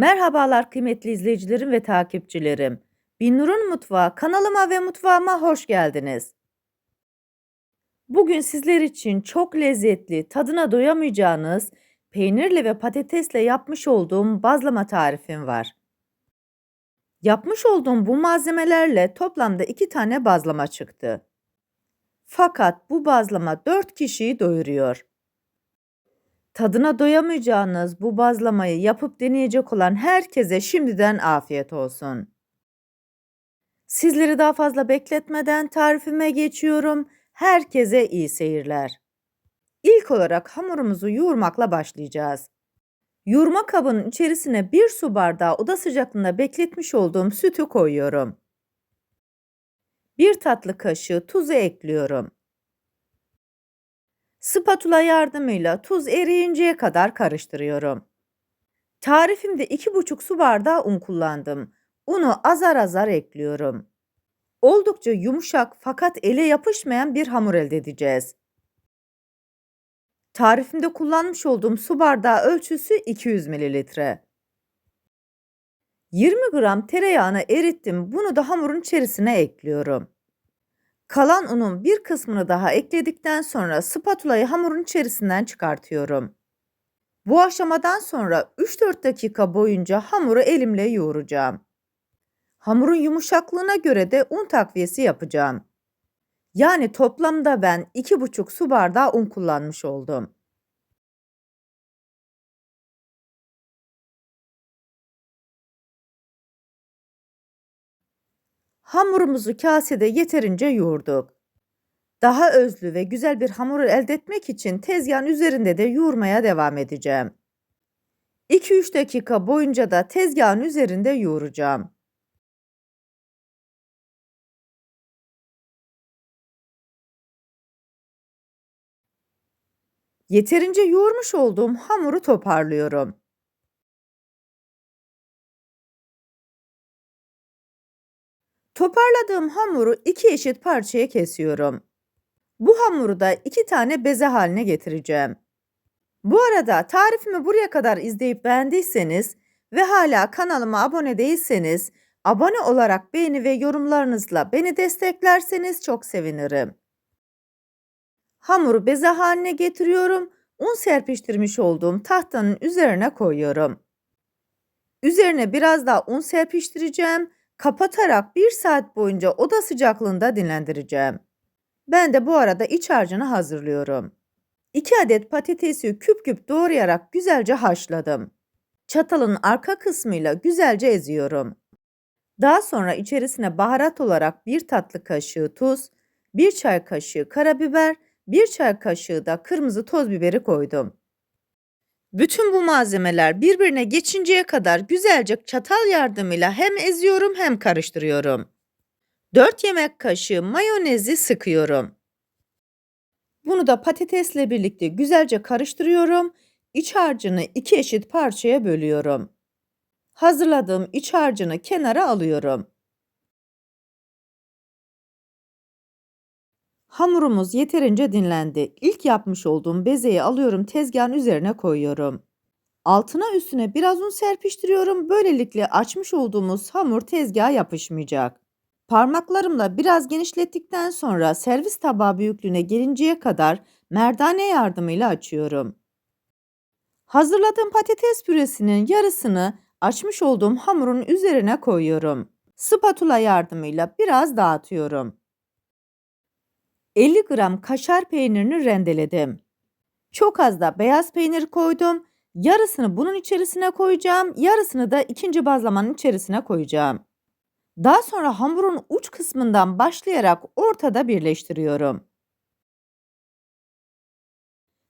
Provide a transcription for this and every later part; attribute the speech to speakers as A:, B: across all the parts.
A: Merhabalar kıymetli izleyicilerim ve takipçilerim. Binnur'un Mutfağı kanalıma ve mutfağıma hoş geldiniz. Bugün sizler için çok lezzetli, tadına doyamayacağınız peynirle ve patatesle yapmış olduğum bazlama tarifim var. Yapmış olduğum bu malzemelerle toplamda iki tane bazlama çıktı. Fakat bu bazlama 4 kişiyi doyuruyor. Tadına doyamayacağınız bu bazlamayı yapıp deneyecek olan herkese şimdiden afiyet olsun. Sizleri daha fazla bekletmeden tarifime geçiyorum. Herkese iyi seyirler. İlk olarak hamurumuzu yoğurmakla başlayacağız. Yoğurma kabının içerisine bir su bardağı oda sıcaklığında bekletmiş olduğum sütü koyuyorum. Bir tatlı kaşığı tuzu ekliyorum. Spatula yardımıyla tuz eriyinceye kadar karıştırıyorum. Tarifimde 2,5 su bardağı un kullandım. Unu azar azar ekliyorum. Oldukça yumuşak fakat ele yapışmayan bir hamur elde edeceğiz. Tarifimde kullanmış olduğum su bardağı ölçüsü 200 mililitre. 20 gram tereyağını erittim. Bunu da hamurun içerisine ekliyorum. Kalan unun bir kısmını daha ekledikten sonra spatulayı hamurun içerisinden çıkartıyorum. Bu aşamadan sonra 3-4 dakika boyunca hamuru elimle yoğuracağım. Hamurun yumuşaklığına göre de un takviyesi yapacağım. Yani toplamda ben 2,5 su bardağı un kullanmış oldum. Hamurumuzu kasede yeterince yoğurduk. Daha özlü ve güzel bir hamur elde etmek için tezgahın üzerinde de yoğurmaya devam edeceğim. 2-3 dakika boyunca da tezgahın üzerinde yoğuracağım. Yeterince yoğurmuş olduğum hamuru toparlıyorum. Toparladığım hamuru iki eşit parçaya kesiyorum. Bu hamuru da iki tane beze haline getireceğim. Bu arada tarifimi buraya kadar izleyip beğendiyseniz ve hala kanalıma abone değilseniz abone olarak beğeni ve yorumlarınızla beni desteklerseniz çok sevinirim. Hamuru beze haline getiriyorum. Un serpiştirmiş olduğum tahtanın üzerine koyuyorum. Üzerine biraz daha un serpiştireceğim. Kapatarak bir saat boyunca oda sıcaklığında dinlendireceğim. Ben de bu arada iç harcını hazırlıyorum. 2 adet patatesi küp küp doğrayarak güzelce haşladım. Çatalın arka kısmıyla güzelce eziyorum. Daha sonra içerisine baharat olarak bir tatlı kaşığı tuz, bir çay kaşığı karabiber, bir çay kaşığı da kırmızı toz biberi koydum. Bütün bu malzemeler birbirine geçinceye kadar güzelce çatal yardımıyla hem eziyorum hem karıştırıyorum. 4 yemek kaşığı mayonezi sıkıyorum. Bunu da patatesle birlikte güzelce karıştırıyorum. İç harcını iki eşit parçaya bölüyorum. Hazırladığım iç harcını kenara alıyorum. Hamurumuz yeterince dinlendi. İlk yapmış olduğum bezeyi alıyorum tezgahın üzerine koyuyorum. Altına üstüne biraz un serpiştiriyorum. Böylelikle açmış olduğumuz hamur tezgaha yapışmayacak. Parmaklarımla biraz genişlettikten sonra servis tabağı büyüklüğüne gelinceye kadar merdane yardımıyla açıyorum. Hazırladığım patates püresinin yarısını açmış olduğum hamurun üzerine koyuyorum. Spatula yardımıyla biraz dağıtıyorum. 50 gram kaşar peynirini rendeledim. Çok az da beyaz peynir koydum. Yarısını bunun içerisine koyacağım, yarısını da ikinci bazlamanın içerisine koyacağım. Daha sonra hamurun uç kısmından başlayarak ortada birleştiriyorum.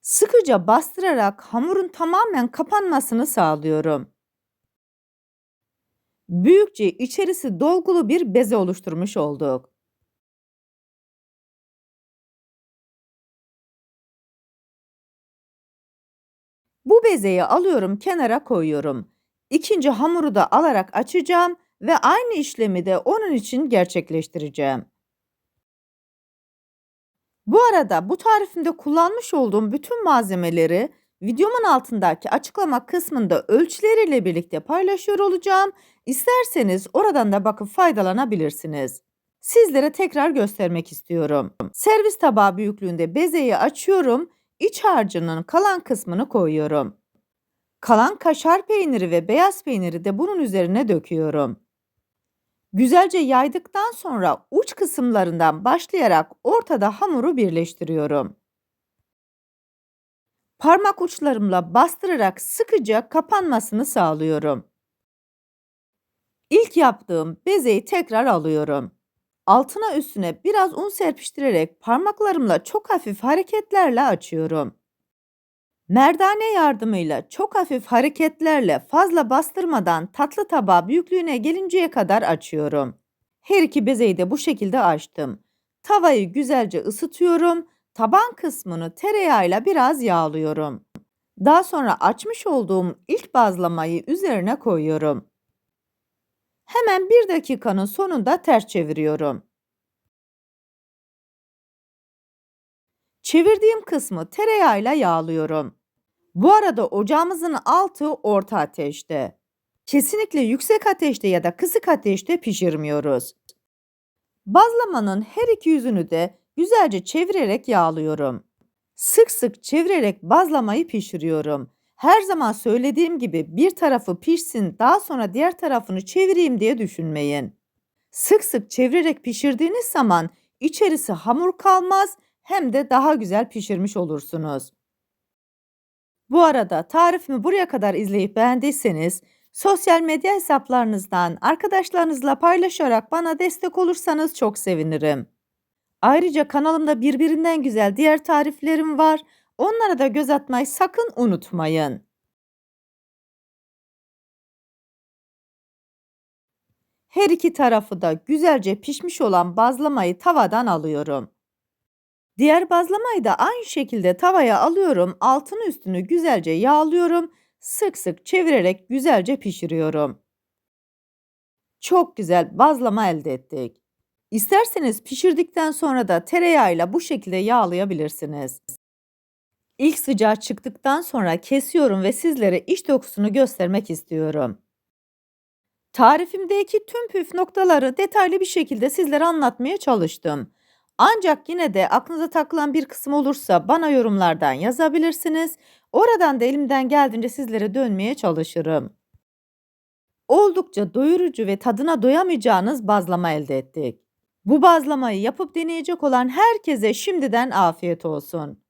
A: Sıkıca bastırarak hamurun tamamen kapanmasını sağlıyorum. Büyükçe içerisi dolgulu bir beze oluşturmuş olduk. Bu bezeyi alıyorum kenara koyuyorum. İkinci hamuru da alarak açacağım ve aynı işlemi de onun için gerçekleştireceğim. Bu arada bu tarifimde kullanmış olduğum bütün malzemeleri Videomun altındaki açıklama kısmında ölçüleriyle birlikte paylaşıyor olacağım. İsterseniz oradan da bakıp faydalanabilirsiniz. Sizlere tekrar göstermek istiyorum. Servis tabağı büyüklüğünde bezeyi açıyorum. İç harcının kalan kısmını koyuyorum. Kalan kaşar peyniri ve beyaz peyniri de bunun üzerine döküyorum. Güzelce yaydıktan sonra uç kısımlarından başlayarak ortada hamuru birleştiriyorum. Parmak uçlarımla bastırarak sıkıca kapanmasını sağlıyorum. İlk yaptığım bezeyi tekrar alıyorum. Altına üstüne biraz un serpiştirerek parmaklarımla çok hafif hareketlerle açıyorum. Merdane yardımıyla çok hafif hareketlerle fazla bastırmadan tatlı tabağı büyüklüğüne gelinceye kadar açıyorum. Her iki bezeyi de bu şekilde açtım. Tavayı güzelce ısıtıyorum. Taban kısmını tereyağıyla biraz yağlıyorum. Daha sonra açmış olduğum ilk bazlamayı üzerine koyuyorum. Hemen bir dakikanın sonunda ters çeviriyorum. Çevirdiğim kısmı tereyağıyla yağlıyorum. Bu arada ocağımızın altı orta ateşte. Kesinlikle yüksek ateşte ya da kısık ateşte pişirmiyoruz. Bazlamanın her iki yüzünü de güzelce çevirerek yağlıyorum. Sık sık çevirerek bazlamayı pişiriyorum. Her zaman söylediğim gibi bir tarafı pişsin daha sonra diğer tarafını çevireyim diye düşünmeyin. Sık sık çevirerek pişirdiğiniz zaman içerisi hamur kalmaz hem de daha güzel pişirmiş olursunuz. Bu arada tarifimi buraya kadar izleyip beğendiyseniz sosyal medya hesaplarınızdan arkadaşlarınızla paylaşarak bana destek olursanız çok sevinirim. Ayrıca kanalımda birbirinden güzel diğer tariflerim var. Onlara da göz atmayı sakın unutmayın. Her iki tarafı da güzelce pişmiş olan bazlamayı tavadan alıyorum. Diğer bazlamayı da aynı şekilde tavaya alıyorum. Altını üstünü güzelce yağlıyorum. Sık sık çevirerek güzelce pişiriyorum. Çok güzel bazlama elde ettik. İsterseniz pişirdikten sonra da tereyağıyla bu şekilde yağlayabilirsiniz. İlk sıcağı çıktıktan sonra kesiyorum ve sizlere iç dokusunu göstermek istiyorum. Tarifimdeki tüm püf noktaları detaylı bir şekilde sizlere anlatmaya çalıştım. Ancak yine de aklınıza takılan bir kısım olursa bana yorumlardan yazabilirsiniz. Oradan da elimden geldiğince sizlere dönmeye çalışırım. Oldukça doyurucu ve tadına doyamayacağınız bazlama elde ettik. Bu bazlamayı yapıp deneyecek olan herkese şimdiden afiyet olsun.